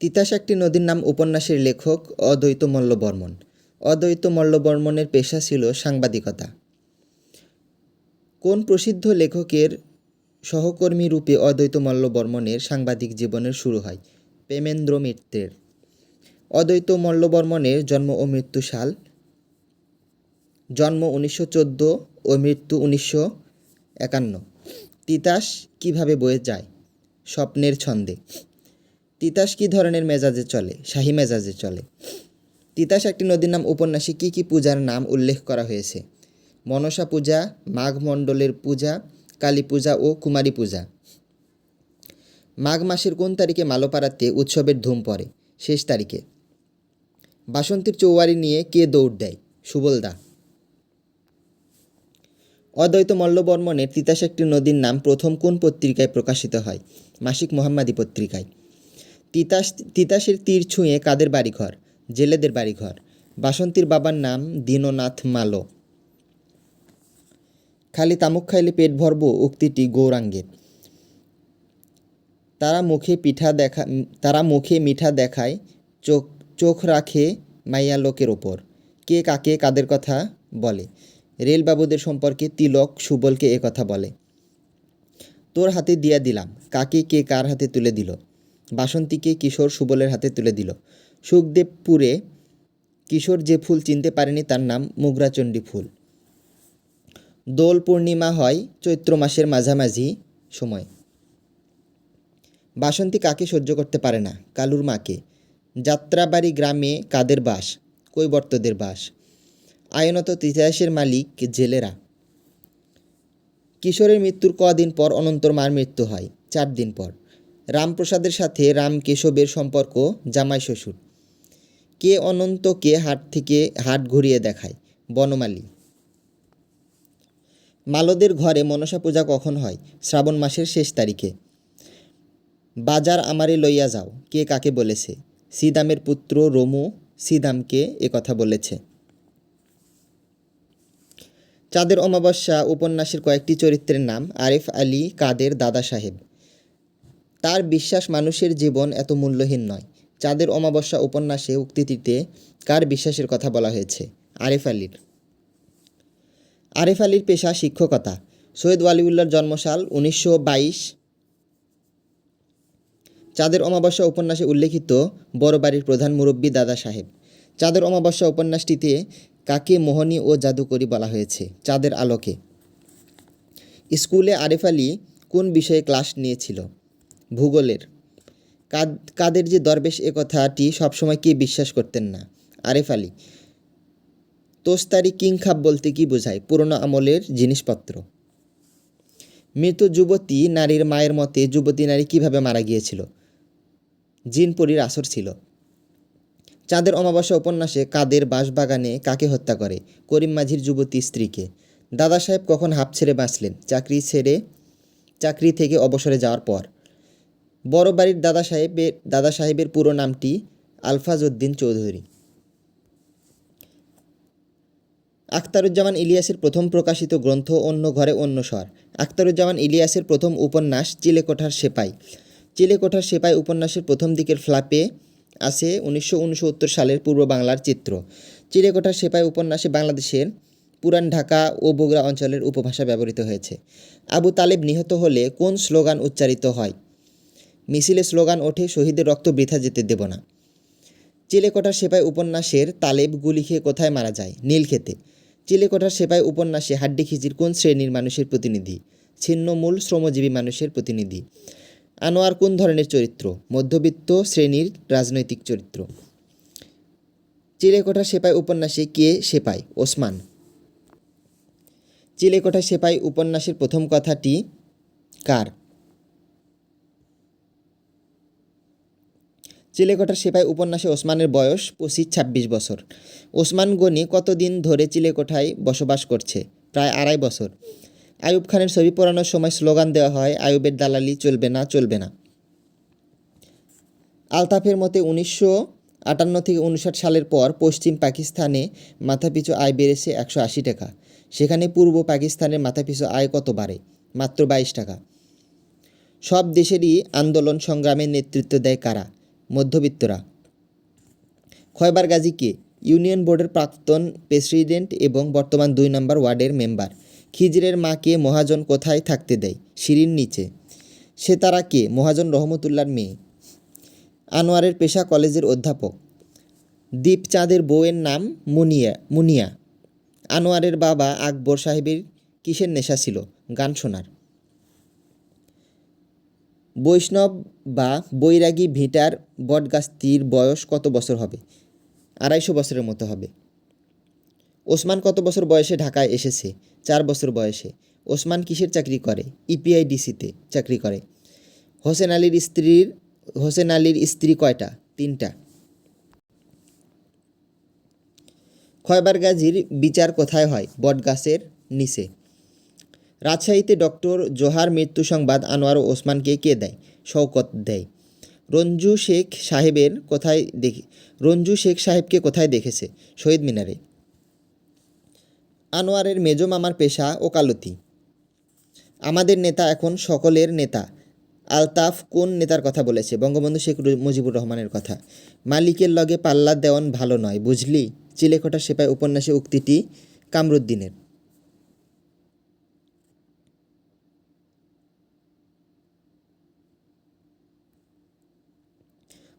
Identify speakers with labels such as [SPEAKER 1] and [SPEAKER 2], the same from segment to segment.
[SPEAKER 1] তিতাস একটি নদীর নাম উপন্যাসের লেখক অদ্বৈত মল্লবর্মন। অদ্বৈত মল্লবর্মনের পেশা ছিল সাংবাদিকতা। কোন প্রসিদ্ধ লেখকের সহকর্মী রূপে অদ্বৈত মল্লবর্মনের সাংবাদিক জীবনের শুরু হয়? প্রেমেন্দ্র মিত্রের। অদ্বৈত মল্লবর্মনের জন্ম ও মৃত্যু সাল, জন্ম উনিশশো চোদ্দ ও মৃত্যু উনিশশো একান্ন। তিতাস কীভাবে বয়ে যায়? স্বপ্নের ছন্দে। তিতাস কী ধরনের মেজাজে চলে? শাহী মেজাজে চলে। তিতাস একটি নদীর নাম উপন্যাসে কী কী পূজার নাম উল্লেখ করা হয়েছে? মনসা পূজা, মাঘ মণ্ডলের পূজা, কালী পূজা ও কুমারী পূজা। মাঘ মাসের কোন তারিখে মালোপাড়াতে উৎসবের ধুম পড়ে? শেষ তারিখে। বাসন্তীর চৌয়ারি নিয়ে কে দৌড় দেয়? সুবলদা অদ্বৈত মল্লবর্মনের তিতাস একটি নদীর নাম প্রথম কোন পত্রিকায় প্রকাশিত হয়? মাসিক মোহাম্মদী পত্রিকায়। তিতাস তিতাসের তীর ছুঁয়ে কাদের বাড়িঘর? জেলেদের বাড়িঘর। বাসন্তীর বাবার নাম দীননাথ মালো। খালি তামুক খাইলে পেট ভরব উক্তিটি গৌরাঙ্গের। তারা মুখে পিঠা দেখা তারা মুখে মিঠা দেখায়, চোখ চোখ রাখে মাইয়া লোকের ওপর। কে কাকে কাদের কথা বলে? রেলবাবুদের সম্পর্কে তিলক সুবলকে কথা বলে। তোর হাতে দিয়া দিলাম। কাকে কে কার হাতে তুলে দিল? বাসন্তীকে কিশোর সুবলের হাতে তুলে দিল। সুখদেবপুরে কিশোর যে ফুল চিনতে পারেনি তার নাম মুগরাচণ্ডী ফুল। দোল পূর্ণিমা হয় চৈত্র মাসের মাঝামাঝি সময়। বাসন্তী কাকে সহ্য করতে পারে না? কালুর মাকে। যাত্রাবাড়ি গ্রামে কাদের বাস? কৈবর্তদের বাস। আয়নত তিতাসের মালিক জেলেরা। কিশোরের মৃত্যুর কদিন পর অনন্তর মার মৃত্যু হয়। চার দিন পর। রামপ্রসাদের সাথে রাম কেশবের সম্পর্ক জামাই শ্বশুর। কে অনন্তকে হাট থেকে হাট ঘুরিয়ে দেখায়, বনমালী। মালদের ঘরে মনসা পূজা কখন হয়? শ্রাবণ মাসের শেষ তারিখে। বাজার আমারে লইয়া যাও, কে কাকে বলেছে? সিদামের পুত্র রমু সিদামকে কথা বলেছে। চাঁদের অমাবস্যা উপন্যাসের কয়েকটি চরিত্রের নাম আরিফ আলী কাদের দাদা সাহেব। তার বিশ্বাস মানুষের জীবন এত মূল্যহীন নয়। চাঁদের অমাবস্যা উপন্যাসে উক্তিটিতে কার বিশ্বাসের কথা বলা হয়েছে? আরিফ আলীর। আরিফ আলীর পেশা শিক্ষকতা। সৈয়দ ওয়ালিউল্লার জন্মসাল উনিশশো বাইশ। চাঁদের অমাবস্যা উপন্যাসে উল্লেখিত বড় বাড়ির প্রধান মুরব্বী দাদা সাহেব। চাঁদের অমাবস্যা উপন্যাসটিতে কাকে মোহনী ও জাদুকরি বলা হয়েছে? চাঁদের আলোকে। স্কুলে আরিফ আলী কোন বিষয়ে ক্লাস নিয়েছিল? ভূগোলের। কাদ, কাদের যে দরবেশ এ কথাটি সবসময় কে বিশ্বাস করতেন না? আরেফ আলী। তোস্তারি কিংখাব বলতে কি বোঝায়? পুরনো আমলের জিনিসপত্র। মৃত যুবতী নারীর মায়ের মতে যুবতী নারী কীভাবে মারা গিয়েছিল? জিনপরির আসর ছিল। চাঁদের অমাবস্যা উপন্যাসে কাদের বাঁশবাগানে কাকে হত্যা করে? করিম মাঝির যুবতী স্ত্রীকে। দাদা সাহেব কখন হাঁপ ছেড়ে বাঁচলেন? চাকরি ছেড়ে, চাকরি থেকে অবসরে যাওয়ার পর। বড় বাড়ির দাদা সাহেবের দাদা সাহেবের পুরো নামটি আলফাজ উদ্দিন চৌধুরী। আখতারুজ্জামান ইলিয়াসের প্রথম প্রকাশিত গ্রন্থ অন্য ঘরে অন্য স্বর। আখতারুজ্জামান ইলিয়াসের প্রথম উপন্যাস চিলেকোঠার সেপাই। চিলেকোঠার সেপাই উপন্যাসের প্রথম দিকের ফ্লাপে আছে উনিশশো উনসত্তর সালের পূর্ব বাংলার চিত্র। চিলেকোঠার সেপাই উপন্যাসে বাংলাদেশের পুরান ঢাকা ও বগুড়া অঞ্চলের উপভাষা ব্যবহৃত হয়েছে। আবু তালেব নিহত হলে কোন স্লোগান উচ্চারিত হয়? মিছিলে স্লোগান ওঠে, শহীদের রক্ত বৃথা যেতে দেব না। চিলেকোঠার সেপাই উপন্যাসের তালেব গুলি খেয়ে কোথায় মারা যায়? নীলক্ষেতে। চিলেকোঠার সেপাই উপন্যাসে হাড্ডি খিজির কোন শ্রেণির মানুষের প্রতিনিধি? ছিন্নমূল শ্রমজীবী মানুষের প্রতিনিধি। আনোয়ার কোন ধরনের চরিত্র? মধ্যবিত্ত শ্রেণির রাজনৈতিক চরিত্র। চিলেকোঠা সেপাই উপন্যাসে কে সেপাই? ওসমান। চিলেকোঠা সেপাই উপন্যাসের প্রথম কথাটি কার? চিলেকোঠার সেপাই উপন্যাসে ওসমানের বয়স পঁচিশ ছাব্বিশ বছর। ওসমান গনি কতদিন ধরে চিলেকোঠায় বসবাস করছে? প্রায় আড়াই বছর। আয়ুব খানের ছবি পড়ানোর সময় স্লোগান দেওয়া হয় আয়ুবের দালালি চলবে না চলবে না। আলতাফের মতে উনিশশো আটান্ন থেকে উনষাট সালের পর পশ্চিম পাকিস্তানে মাথাপিছু আয় বেড়েছে একশো আশি টাকা। সেখানে পূর্ব পাকিস্তানের মাথাপিছু আয় কত বাড়ে? মাত্র বাইশ টাকা। সব দেশেরই আন্দোলন সংগ্রামের নেতৃত্ব দেয় কারা? মধ্যবিত্তরা। খয়বার গাজী কে ইউনিয়ন বোর্ডের প্রাক্তন প্রেসিডেন্ট এবং বর্তমান দুই নম্বর ওয়ার্ডের মেম্বার। খিজিরের মাকে মহাজন কোথায় থাকতে দেয়? সিঁড়ির নিচে। সে তারা কে মহাজন রহমতুল্লার মেয়ে। আনোয়ারের পেশা কলেজের অধ্যাপক। দীপচাঁদের বউয়ের নাম মুনিয়া মুনিয়া। আনোয়ারের বাবা আকবর সাহেবের কিসের নেশা ছিল? গান শোনার। বৈষ্ণব বা বৈরাগী ভিটার বটগাছটির বয়স কত বছর হবে? আড়াইশো বছরের মতো হবে। ওসমান কত বছর বয়সে ঢাকায় এসেছে? চার বছর বয়সে। ওসমান কিসের চাকরি করে? ইপিআইডিসিতে চাকরি করে। হোসেন আলীর স্ত্রীর, হোসেন আলীর স্ত্রী কয়টা? তিনটা। খয়বার গাজীর বিচার কোথায় হয়? বটগাছের নিচে। রাজশাহীতে ডক্টর জোহার মৃত্যু সংবাদ আনোয়ার ওসমানকে কে দেয়? শওকত দেয়। রঞ্জু শেখ সাহেবের কোথায় দেখে, রঞ্জু শেখ সাহেবকে কোথায় দেখেছে? শহীদ মিনারে। আনোয়ারের মেজো মামার পেশা ওকালতি। আমাদের নেতা এখন সকলের নেতা। আলতাফ কোন নেতার কথা বলেছে? বঙ্গবন্ধু শেখ মুজিবুর রহমানের কথা। মালিকের লগে পাল্লা দেওয়ান ভালো নয়, বুঝলি? চিলেকোঠা সেপাই উপন্যাসে উক্তিটি কামরুদ্দিনের।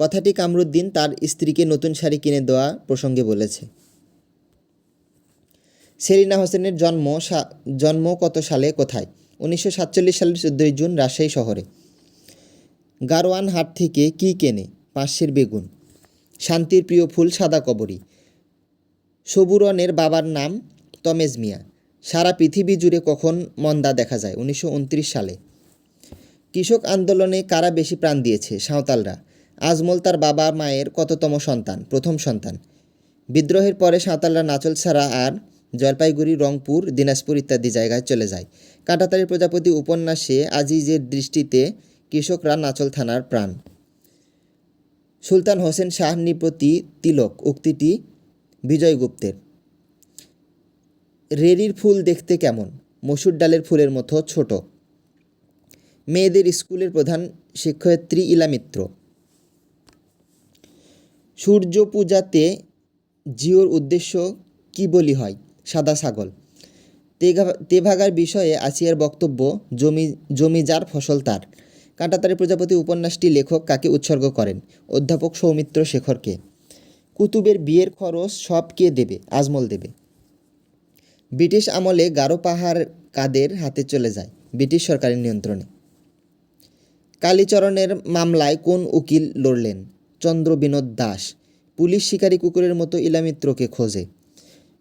[SPEAKER 1] কথাটি কামরুদ্দিন তার স্ত্রীকে নতুন শাড়ি কিনে দেওয়া প্রসঙ্গে বলেছে। সেলিনা হোসেনের জন্ম জন্ম কত সালে, কোথায়? উনিশশো সাতচল্লিশ সালের চোদ্দোই জুন, রাজশাহী শহরে। গারোয়ান হাট থেকে কি কেনে? পাঁচশের বেগুন। শান্তির প্রিয় ফুল সাদা কবরী। সবুরনের বাবার নাম তমেজ মিয়া। সারা পৃথিবী জুড়ে কখন মন্দা দেখা যায়? উনিশশো উনত্রিশ সালে। কৃষক আন্দোলনে কারা বেশি প্রাণ দিয়েছে? সাঁওতালরা। আজমল তার বাবা মায়ের কততম সন্তান, প্রথম সন্তান। বিদ্রোহের পরে সাঁওতালরা নাচল ছাড়া আর জলপাইগুড়ি, রংপুর, দিনাজপুর ইত্যাদি জায়গায় চলে যায়। কাঁটাতারি প্রজাপতি উপন্যাসে আজিজের দৃষ্টিতে কৃষকরা নাচল থানার প্রাণ। সুলতান হোসেন শাহ নিপতি তিলক, উক্তিটি বিজয়গুপ্তের রেরির ফুল দেখতে কেমন? মসুর ডালের ফুলের মতো ছোট। মেয়েদের স্কুলের প্রধান শিক্ষয়িত্রী ইলা মিত্র সূর্য পূজাতে জিওর উদ্দেশ্য কি বলি হয়? সাদা ছাগল। তেভাগার বিষয়ে আসিয়ার বক্তব্য, জমি জমি যার ফসল তার। কাঁটাতারি প্রজাপতি উপন্যাসটি লেখক কাকে উৎসর্গ করেন? অধ্যাপক সৌমিত্র শেখরকে। কুতুবের বিয়ের খরচ সব কে দেবে? আজমল দেবে। ব্রিটিশ আমলে গারো পাহাড় কাদের হাতে চলে যায়? ব্রিটিশ সরকারের নিয়ন্ত্রণে। কালীচরণের মামলায় কোন উকিল লড়লেন? চন্দ্র বিনোদ দাস। পুলিশ শিকারী কুকুরের মতো ইলামিত্রকে খোঁজে।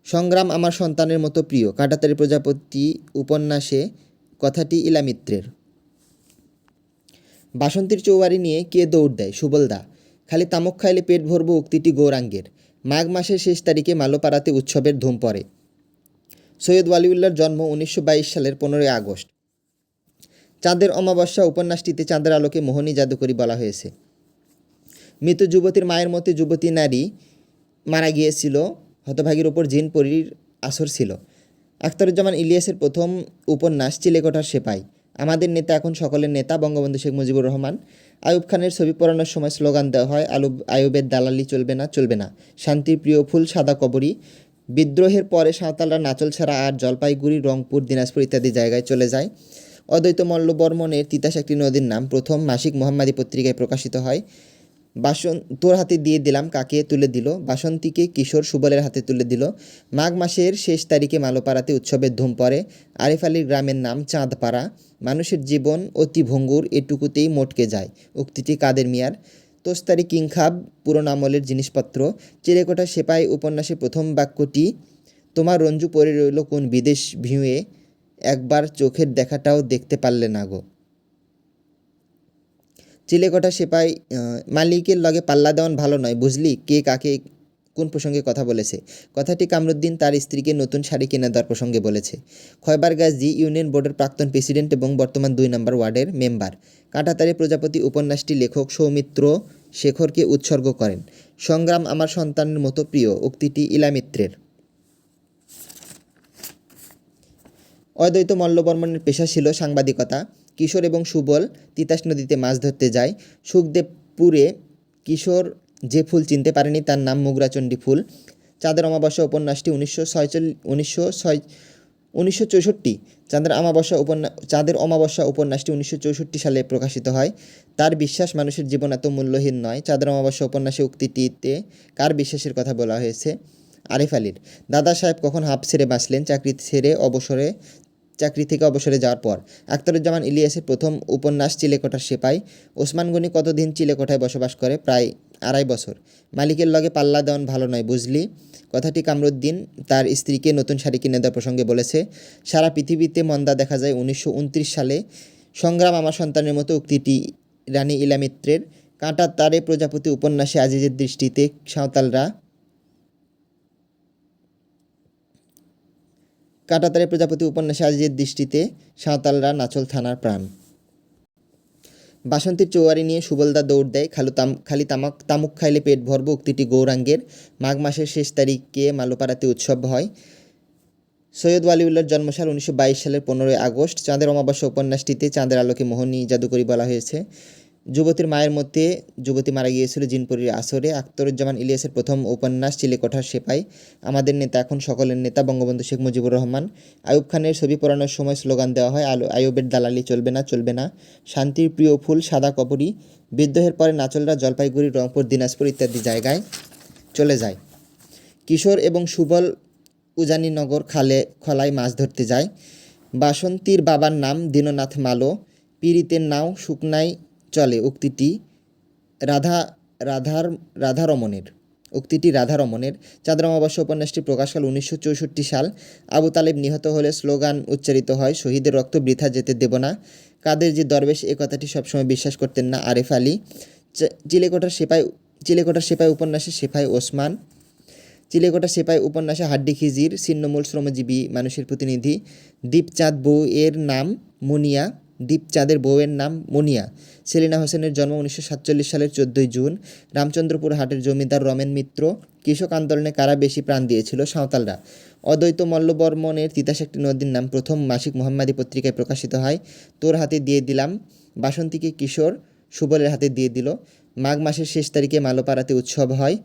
[SPEAKER 1] সংগ্রাম আমার সন্তানের মতো প্রিয়, কাটাতারি প্রজাপতি উপন্যাসে কথাটি ইলামিত্রের বাসন্তীর চৌবাড়ি নিয়ে কে দৌড় দেয়? সুবলদা খালি তামক খাইলে পেট ভরবো উক্তিটি গৌরাঙ্গের। মাঘ মাসের শেষ তারিখে মালোপাড়াতে উৎসবের ধুম পড়ে। সৈয়দ ওয়ালিউল্লার জন্ম উনিশশো বাইশ সালের পনেরোই আগস্ট। চাঁদের অমাবস্যা উপন্যাসটিতে চাঁদের আলোকে মোহনী জাদুকরি বলা হয়েছে। মৃত যুবতীর মায়ের মতে যুবতী নারী মারা গিয়েছিল, হতভাগীর ওপর জিন পরীর আসর ছিল। আখতারুজ্জামান ইলিয়াসের প্রথম উপন্যাস, চিলেকোঠার সেপাই। আমাদের নেতা এখন সকলের নেতা, বঙ্গবন্ধু শেখ মুজিবুর রহমান। আয়ুব খানের ছবি পড়ানোর সময় স্লোগান দেওয়া হয়, আলুব, আয়ুবের দালালি চলবে না চলবে না। শান্তির প্রিয় ফুল, সাদা কবরী। বিদ্রোহের পরে সাঁওতালরা নাচল ছাড়া আর জলপাইগুড়ি, রংপুর, দিনাজপুর ইত্যাদি জায়গায় চলে যায়। অদ্বৈত মল্লবর্মণের তিতাস একটি নদীর নাম। প্রথম মাসিক মোহাম্মদী পত্রিকায় প্রকাশিত হয়। বাসন তোর হাতে দিয়ে দিলাম, কাকে তুলে দিল? বাসন্তীকে কিশোর সুবলের হাতে তুলে দিল। মাঘ মাসের শেষ তারিখে মালোপাড়াতে উৎসবের ধুম পড়ে। আরিফ আলীর গ্রামের নাম চাঁদপাড়া। মানুষের জীবন অতি ভঙ্গুর, এটুকুতেই মটকে যায়। উক্তিটি কাদের মিয়ার? তোস্তারি কিংখাব পুরনো আমলের জিনিসপত্র। চিরেকোঠা সেপাই উপন্যাসে প্রথম বাক্যটি, তোমার রঞ্জু পড়ে রইল কোন বিদেশ ভিউয়ে? একবার চোখের দেখাটাও দেখতে পারলে না গো। চিলেকোঠা সেপাই মালিকের লগে পাল্লা দেওয়ান ভালো নয়, বুঝলি? কে কাকে কোন প্রসঙ্গে কথা বলেছে? কথাটি কামরুদ্দিন তার স্ত্রীকে নতুন শাড়ি কেনা দেওয়ার প্রসঙ্গে বলেছে। খয়বার গাজী ইউনিয়ন বোর্ডের প্রাক্তন প্রেসিডেন্ট এবং বর্তমান দুই নম্বর ওয়ার্ডের মেম্বার। কাঁটাতারি প্রজাপতি উপন্যাসটি লেখক সৌমিত্র শেখরকে উৎসর্গ করেন। সংগ্রাম আমার সন্তানের মতো প্রিয়, উক্তিটি ইলামিত্রের। অদ্বৈত মল্লবর্মণের পেশা ছিল সাংবাদিকতা। কিশোর এবং সুবল তিতাস নদীতে মাছ ধরতে যায়। সুখদেবপুরে কিশোর যে ফুল চিনতে পারেনি তার নাম মুগরাচণ্ডী ফুল। চাঁদের অমাবস্যা উপন্যাসটি উনিশশো ছয়চল্লিশ উনিশশো উনিশশো চৌষট্টি। চাঁদের অমাবস্যা উপন্যাস চাঁদের অমাবস্যা উপন্যাসটি উনিশশো চৌষট্টি সালে প্রকাশিত হয়। তার বিশ্বাস মানুষের জীবন এত মূল্যহীন নয়। চাঁদের অমাবস্যা উপন্যাসে উক্তিটিতে কার বিশ্বাসের কথা বলা হয়েছে? আরিফ আলীর। দাদা সাহেব কখন হাফ ছেড়ে বাঁচলেন? চাকরি ছেড়ে অবসরে চাকরি থেকে অবসরে যাওয়ার পর আখতারুজ্জামান ইলিয়াসের প্রথম উপন্যাস চিলেকোঠার সেপাই। ওসমান গনি কতদিন চিলেকোঠায় বসবাস করে? প্রায় আড়াই বছর। মালিকের লগে পাল্লা দেওয়ান ভালো নয়, বুঝলি? কথাটি কামরুদ্দিন তার স্ত্রীকে নতুন শাড়ি কিনে দেওয়ার প্রসঙ্গে বলেছে। সারা পৃথিবীতে মন্দা দেখা যায় উনিশশো উনত্রিশ সালে সংগ্রাম আমার সন্তানের মতো উক্তিটি রানী ইলামিত্রের। কাঁটা তারে প্রজাপতি উপন্যাসে আজিজের দৃষ্টিতে সাঁওতালরা কাটাতারে প্রজাপতি উপন্যাসে আজিজের দৃষ্টিতে সাঁওতালরা নাচল থানার প্রাণ। বাসন্তীর চৌয়ারি নিয়ে সুবলদা দৌড় দেয় খালু তাম খালি তামাক তামুক খাইলে পেট ভরব উক্তিটি গৌরাঙ্গের। মাঘ মাসের শেষ তারিখে মালোপাড়াতে উৎসব হয়। সৈয়দ ওয়ালিউল্লার জন্মসাল উনিশশো বাইশ সালের পনেরোই আগস্ট। চাঁদের অমাবস্যা উপন্যাসটিতে চাঁদের আলোকে মোহনী জাদুকরি বলা হয়েছে। যুবতীর মায়ের মধ্যে যুবতী মারা গিয়েছিল জিনপুরীর আসরে। আখতারুজ্জামান ইলিয়াসের প্রথম উপন্যাস চিলেকোঠার সেপাই। আমাদের নেতা, এখন সকলের নেতা, বঙ্গবন্ধু শেখ মুজিবুর রহমান। আয়ুব খানের ছবি পড়ানোর সময় স্লোগান দেওয়া হয়, আলো আয়ুবের দালালি চলবে না চলবে না। শান্তির প্রিয় ফুল, সাদা কপরি বিদ্রোহের পরে নাচলরা জলপাইগুড়ি, রংপুর, দিনাজপুর ইত্যাদি জায়গায় চলে যায়। কিশোর এবং সুবল উজানীনগর খালে, খলায় মাছ ধরতে যায়। বাসন্তীর বাবার নাম দীননাথ মালো। পীড়িতের নাও শুকনাই চলে উক্তিটি রাধা, রাধার, রাধারমণের। উক্তিটি রাধারমণের। চাঁদের অমাবস্যা উপন্যাসটি প্রকাশকাল উনিশশো চৌষট্টি সাল। আবু তালেব নিহত হলে স্লোগান উচ্চারিত হয়, শহীদের রক্ত বৃথা যেতে দেব না। কাদের যে দরবেশ, এ কথাটি সবসময় বিশ্বাস করতেন না আরেফ আলী। চিলেকোটার সেপাই, চিলেকোঠার সেপাই উপন্যাসে সেপাই ওসমান। চিলেকোটা সেপাই উপন্যাসে হাড্ডি খিজির, ছিন্নমূল শ্রমজীবী মানুষের প্রতিনিধি। দীপচাঁদ বউ এর নাম মুনিয়া। দীপচাঁদের বউয়ের নাম মুনিয়া। সেলিনা হোসেনের জন্ম উনিশশো সাতচল্লিশ সালের চোদ্দোই জুন। রামচন্দ্রপুর হাটের জমিদার রমেন মিত্র। কৃষক আন্দোলনে কারা বেশি প্রাণ দিয়েছিল? সাঁওতালরা। অদ্বৈত মল্লবর্মণের তিতাস একটি নদীর নাম প্রথম মাসিক মোহাম্মদী পত্রিকায় প্রকাশিত হয়। তোর হাতে দিয়ে দিলাম। বাসন্তীকে কিশোর সুবলের হাতে দিয়ে দিল। মাঘ মাসের শেষ তারিখে মালোপাড়াতে উৎসব হয়।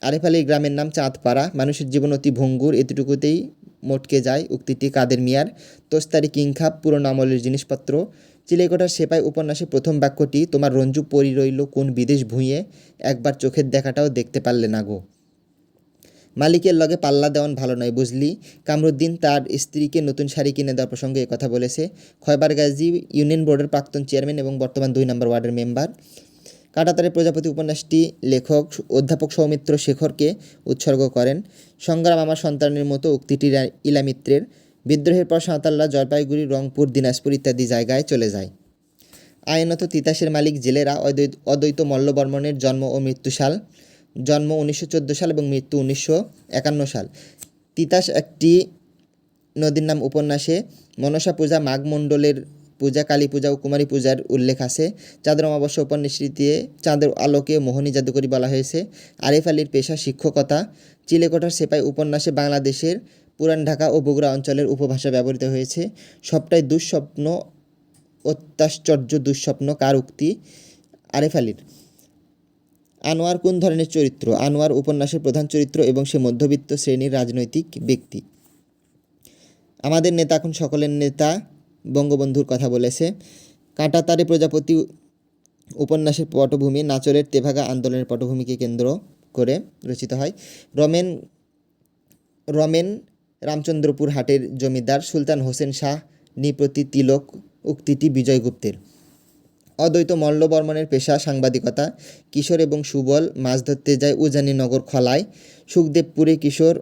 [SPEAKER 1] আরেফ আলীর গ্রামের নাম চাঁদপাড়া। মানুষের জীবন অতি ভঙ্গুর। এতটুকুতেই মটকে যায় উক্তিটি কাদের মিয়ার? তোস্তারি কিংখাপ পুরনো আমলের জিনিসপত্র। চিলেকোঠার সেপাই উপন্যাসে প্রথম বাক্যটি, তোমার রঞ্জু পরি রইল কোন বিদেশ ভুঁইয়ে? একবার চোখের দেখাটাও দেখতে পারলে না গো। মালিকের লগে পাল্লা দেওয়ান ভালো নয়, বুঝলি? কামরুদ্দিন তার স্ত্রীকে নতুন শাড়ি কিনে দেওয়ার প্রসঙ্গে কথা বলেছে। খয়বার গাজী ইউনিয়ন বোর্ডের প্রাক্তন চেয়ারম্যান এবং বর্তমান দুই নম্বর ওয়ার্ডের মেম্বার। কাটাতারে প্রজাপতি উপন্যাসটি লেখক, অধ্যাপক সৌমিত্র শেখরকে উৎসর্গ করেন। সংগ্রাম আমার সন্তানের মতো উক্তিটি ইলামিত্রের। বিদ্রোহের পর সাঁওতালরা জলপাইগুড়ি, রংপুর, দিনাজপুর ইত্যাদি জায়গায় চলে যায়। আইনত তিতাসের মালিক জেলেরা অদ্বৈত অদ্বৈত মল্লবর্মণের জন্ম ও মৃত্যুসাল জন্ম উনিশশো চোদ্দ সাল এবং মৃত্যু উনিশশো একান্ন সাল। তিতাস একটি নদীর নাম উপন্যাসে মনসা পূজা মাঘ মণ্ডলের পূজা, কালী পূজা ও কুমারী পূজার উল্লেখ আছে। চাঁদের অমাবস্যা উপন্যাসটিতে চাঁদের আলোকে মোহনী জাদুকরি বলা হয়েছে। আরিফ আলীর পেশা শিক্ষকতা। চিলেকোঠার সেপাই উপন্যাসে বাংলাদেশের পুরান ঢাকা ও বগুড়া অঞ্চলের উপভাষা ব্যবহৃত হয়েছে। সবটাই দুঃস্বপ্ন, অত্যাশ্চর্য দুঃস্বপ্ন, কার উক্তি? আরিফ আলীর। আনোয়ার কোন ধরনের চরিত্র? আনোয়ার উপন্যাসের প্রধান চরিত্র এবং সে মধ্যবিত্ত শ্রেণির রাজনৈতিক ব্যক্তি। আমাদের নেতা এখন সকলের নেতা। বঙ্গবন্ধুর কথা বলেছে। কাঁটাতারে প্রজাপতি উপন্যাসের পটভূমি নাচরের তেভাগা আন্দোলনের পটভূমিকে কেন্দ্র করে রচিত হয়। রমেন রমেন রামচন্দ্রপুর হাটের জমিদার সুলতান হোসেন শাহ নিপ্রতি তিলক উক্তিটি বিজয়গুপ্তের অদ্বৈত মল্লবর্মণের পেশা সাংবাদিকতা, কিশোর এবং সুবল মাছ ধরতে যায় উজানিনগর খলায়, সুখদেবপুরে কিশোর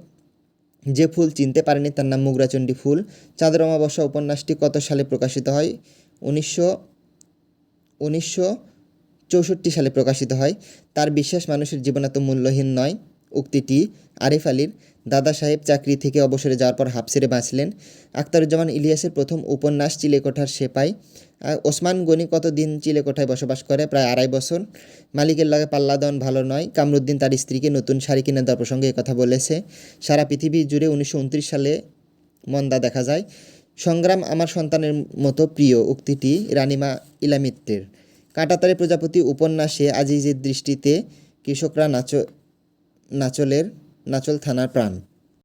[SPEAKER 1] যে ফুল চিনতে পারেনি তার নাম মুগরাচণ্ডী ফুল। চাঁদের অমাবস্যা উপন্যাসটি কত সালে প্রকাশিত হয়? উনিশশো উনিশশো চৌষট্টি সালে প্রকাশিত হয়। তার বিশ্বাস মানুষের জীবন এত মূল্যহীন নয়। উক্তিটি আরিফ আলীর দাদা সাহেব চাকরি থেকে অবসরে যাওয়ার পর হাফ ছেড়ে বাঁচলেন। আখতারুজ্জামান ইলিয়াসের প্রথম উপন্যাস চিলেকোঠার সেপাই। ওসমান গনি কতদিন চিলেকোঠায় বসবাস করে? প্রায় আড়াই বছর। মালিকের লগে পাল্লা দেওয়ান ভালো নয়। কামরুদ্দিন তার স্ত্রীকে নতুন শাড়ি কিনে দেওয়ার প্রসঙ্গে কথা বলেছে। সারা পৃথিবী জুড়ে উনিশশো উনত্রিশ সালে মন্দা দেখা যায়। সংগ্রাম আমার সন্তানের মতো প্রিয় উক্তিটি রানিমা ইলামিত্রের কাটাতারে প্রজাপতি উপন্যাসে আজিজের দৃষ্টিতে কৃষকরা নাচ নাচলের নাচল থানার প্রাণ।